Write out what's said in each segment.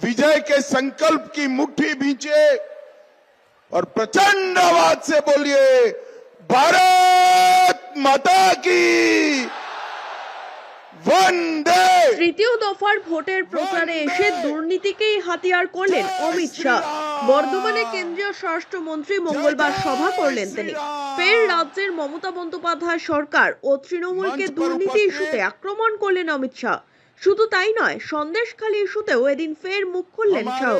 विजय के संकल्प की मुट्ठी भींचे और प्रचंड आवाज से बोलिए भारत माता की वंदे তৃতীয় দফার ভোটের প্রচারে এসে দুর্নীতিকেই হাতিয়ার করলেন অমিত শাহ বর্ধমানে কেন্দ্রীয় স্বরাষ্ট্রমন্ত্রী মঙ্গলবার সভা করলেন তিনি ফের রাজ্যের মমতা বন্দ্যোপাধ্যায় সরকার ও তৃণমূলকে দুর্নীতি ইস্যুতে আক্রমণ করলেন অমিত শাহ শুধু তাই নয় সন্দেশখালী ইস্যুতেও এদিন ফের মুখ খুললেন শাহ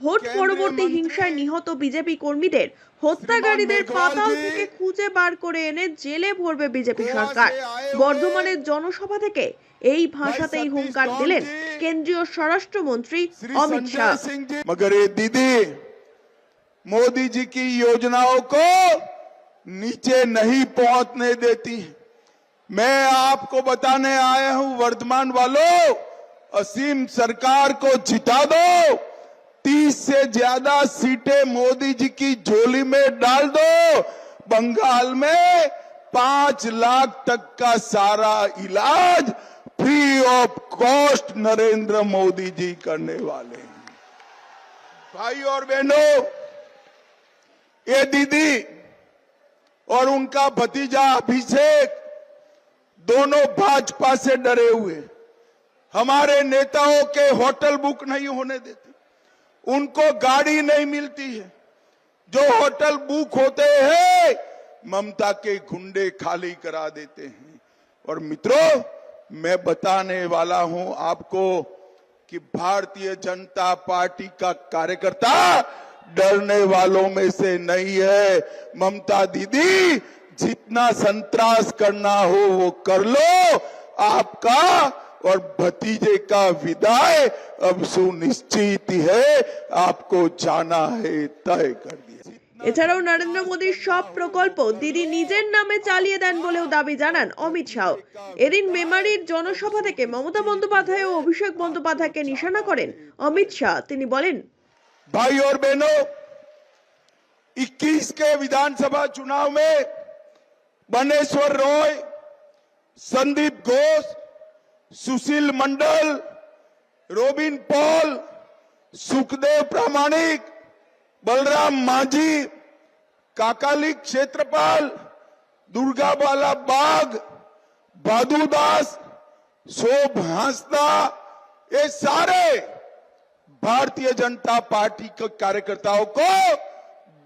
ভোট পরবর্তী হিংসায় নিহত বিজেপি কর্মীদের হত্যাকারীদের পাতাল থেকে খুঁজে বার করে এনে জেলে ভরবে বিজেপি সরকার বর্ধমানের জনসভা থেকে এই ভাষাতেই হুঙ্কার দিলেন কেন্দ্রীয় স্বরাষ্ট্রমন্ত্রী श्री অমিত संजय শাহ सिंह जी मगर ये दीदी मोदी जी की योजनाओं को नीचे नहीं पहुंचने देती मैं आपको बताने आया हूँ, वर्धमान वालों, असीम सरकार को जिता दो। तीस से ज़्यादा सीटें मोदी जी की झोली में डाल दो। बंगाल में पाँच लाख तक का सारा इलाज free of cost Narendra Modi ji करने वाले हैं। भाई और बहनों, ये दीदी और उनका भतीजा अभिषेक दोनों भाजपा से डरे हुए। हमारे नेताओं के होटल बुक नहीं होने देते। उनको गाड़ी नहीं मिलती है। जो होटल बुक होते हैं, ममता के गुंडे खाली करा देते हैं। और मित्रों, मैं बताने वाला हूँ आपको कि भारतीय जनता पार्टी का कार्यकर्ता डरने वालों में से नहीं है। ममता दीदी जितना संतरास करना हो वो कर लो आपका और भतीजे का विदाई अब सुनिश्चित ही है आपको जाना है तय कर दिया এছাড়াও নরেন্দ্র মোদীর সব প্রকল্প দিদি নিজের নামে চালিয়ে দেন বলেও দাবি জানান অমিত শাহ এদিন মেমারির জনসভা থেকে মমতা বন্দ্যোপাধ্যায় ও অভিষেক বন্দ্যোপাধ্যায়কে নিশানা করেন অমিত শাহ তিনি বলেন भाई और बहनों 21 के विधानसभा चुनाव में बनेश्वर रॉय, संदीप घोष, सुशील मंडल, रोबिन पॉल, सुखदेव प्रामाणिक, बलराम मांझी, काकाली क्षेत्रपाल दुर्गा बाला बाग दास, शोभ हांसदा, ये सारे भारतीय जनता पार्टी के कार्यकर्ताओं को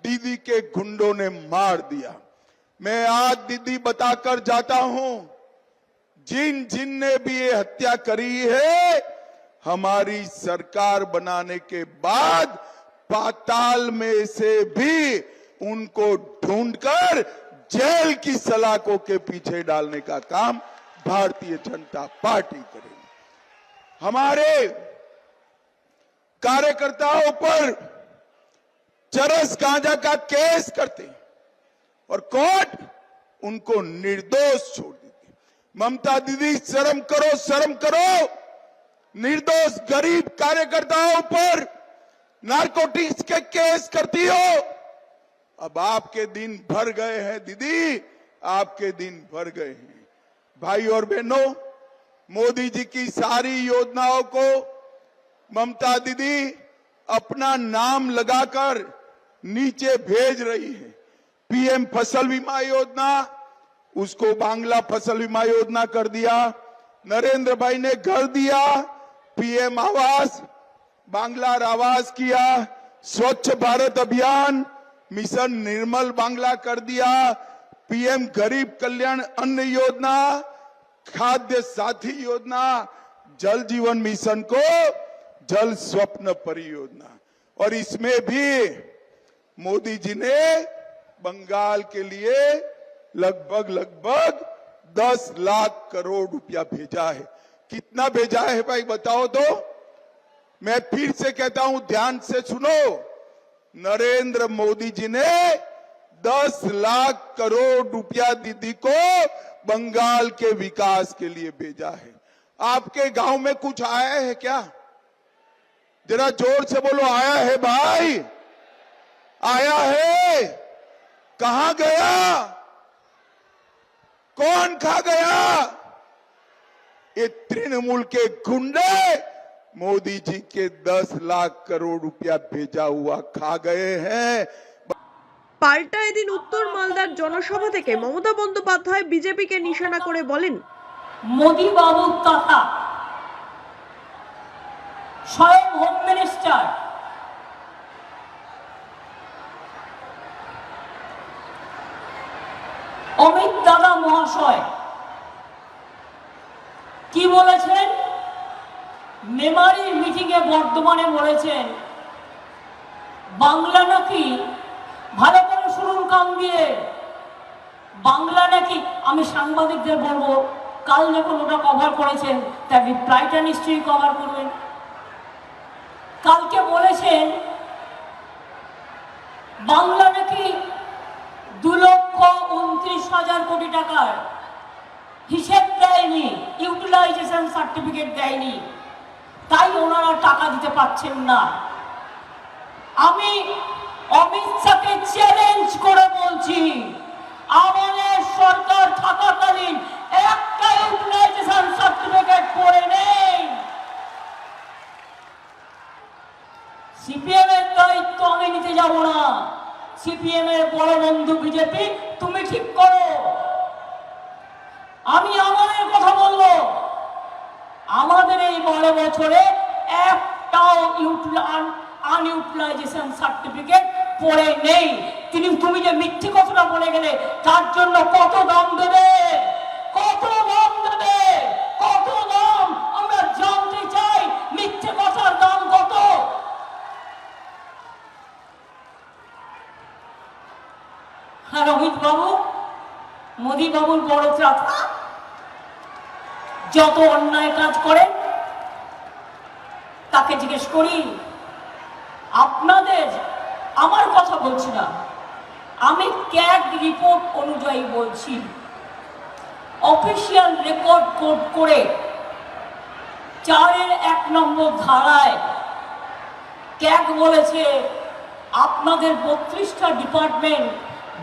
दीदी के गुंडों ने मार दिया। मैं आज दीदी बताकर जाता हूँ। जिन जिन ने भी ये हत्या करी है, हमारी सरकार बनाने के बाद पाताल में से भी उनको ढूंढकर जेल की सलाखों के पीछे डालने का काम भारतीय जनता पार्टी करेगी। हमारे कार्यकर्ताओं पर चरस गांजा का केस करते और कोर्ट उनको निर्दोष छोड़ देती ममता दीदी, शर्म करो शर्म करो। निर्दोष गरीब कार्यकर्ताओं पर नारकोटिक्स के केस करती हो। अब आपके दिन भर गए हैं दीदी, आपके दिन भर गए हैं। भाई और बहनों, मोदी जी की सारी योजनाओं को ममता दीदी अपना नाम लगाकर नीचे भेज रही है। पीएम फ़सल बीमा योजना, उसको बांग्ला फ़सल बीमा योजना कर दिया। नरेंद्र भाई ने घर दिया, पीएम आवास बांग्ला आवास किया। स्वच्छ भारत अभियान, मिशन निर्मल बांग्ला कर दिया। पीएम गरीब कल्याण अन्न योजना, खाद्य साथी योजना, जल जीवन मिशन को जल स्वप्न परियोजना। और इसमें भी मोदी जी ने बंगाल के लिए लगभग लगभग 10 लाख करोड़ रुपया भेजा है। कितना भेजा है भाई बताओ तो। मैं फिर से कहता हूँ, ध्यान से सुनो। नरेंद्र मोदी जी ने 10 लाख करोड़ रुपया दीदी को बंगाल के विकास के लिए भेजा है। आपके गाँव में कुछ आया है क्या? जरा ज़ोर से बोलो, आया है भाई। आया है। कहा गया कौन खा गया ये तृणमूल के गुंडे मोदी जी के 10 लाख करोड़ रुपया भेजा हुआ खा गए हैं পাল্টা এদিন উত্তর মালদার জনসভা থেকে মমতা বন্দ্যোপাধ্যায় বিজেপিকে নিশানা করে বলেন মোদি বাবু তথা স্বয়ং হোম মিনিস্টার অমিত দাদা মহাশয়। কি বলেছেন? মেমারির মিটিংয়ে বর্ধমানে বলেছেন, বাংলা নাকি ভালো করে শুনুন কান দিয়ে, বাংলা নাকি, আমি সাংবাদিকদের বলব, কাল যখন ওটা কভার করেছেন, তার রিপ্লাইটা নিশ্চয়ই কভার করবেন। কালকে বলেছেন, বাংলা নাকি দু লক্ষ উনত্রিশ হাজার কোটি টাকার হিসেব দেয়নি ইউটিলাইজেশন সার্টিফিকেট দেয়নি। তাই ওনারা টাকা দিতে পারছেন না। আমি অমিত শাহকে চ্যালেঞ্জ করে বলছি, আমাদের সরকার থাকাকালীন একটা ইউটিলাইজেশন সার্টিফিকেট করে নেই। সিপিএম এর দায়িত্ব আমি নিতে যাব না। সিপিএম এর বড় বন্ধু বিজেপি, তুমি ঠিক করো। আমি আমাদের কথা বলব। আমাদের এই বারো বছরে একটাও আনইউটিলাইজেশন সার্টিফিকেট পড়ে নেই। তিনি তুমি যে মিথ্যে কথাটা বলে গেলে, তার জন্য কত দাম দেবে কত দাম দেবে কত দাম আমরা জানতে চাই মিথ্যে কথার দাম কত রোহিত বাবু। মোদী বাবুর বড় চাচা। যত অন্যায় কাজ করে, তাকে জিজ্ঞেস করি, আপনাদের আমার কথা বলছি না। আমি ক্যাগ রিপোর্ট অনুযায়ী বলছি। অফিসিয়াল রেকর্ড কোড করে চারের এক নম্বর ধারায় ক্যাগ বলেছে, আপনাদের বত্রিশটা ডিপার্টমেন্ট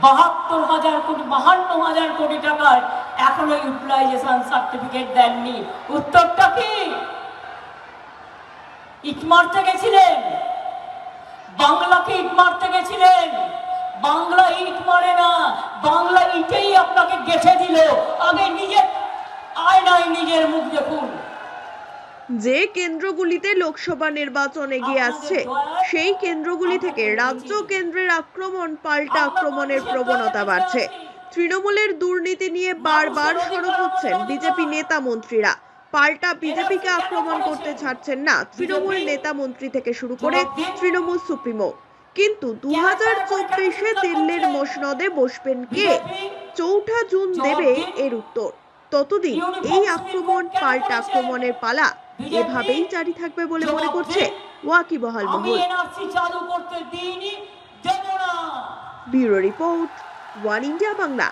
বাহাত্তর হাজার কোটি, বাহান্ন হাজার কোটি টাকার এখনও ইউটিলাইজেশন সার্টিফিকেট দেননি। উত্তরটা কি? ইট মারতে গেছিলেন। বাংলাকে ইট মারতে গেছিলেন। বাংলা ইট মারে না। বাংলা ইটেই আপনাকে গেঁথে দিল। আগে নিজের আয়নায় নিজের মুখ দেখুন। যে কেন্দ্রগুলিতে লোকসভা নির্বাচন এগিয়ে আসছে সেই কেন্দ্রগুলি থেকে রাজ্য কেন্দ্রের আক্রমণ পাল্টা আক্রমণের প্রবণতা বাড়ছে। তৃণমূলের দুর্নীতি নিয়ে বারবার সরব হচ্ছেন বিজেপি নেতা মন্ত্রীরা। পাল্টা বিজেপিকে আক্রমণ করতে ছাড়ছেন না তৃণমূল নেতা মন্ত্রী থেকে শুরু করে তৃণমূল সুপ্রিমো। কিন্তু দু হাজার চব্বিশে দিল্লির মসনদে বসবেন কে? চৌঠা জুন দেবে এর উত্তর। ততদিন এই আক্রমণ পাল্টা আক্রমণের পালা এভাবেই জারি থাকবে বলে মনে করছে ওয়াকি বহাল মহল। Bureau report one India Bangla.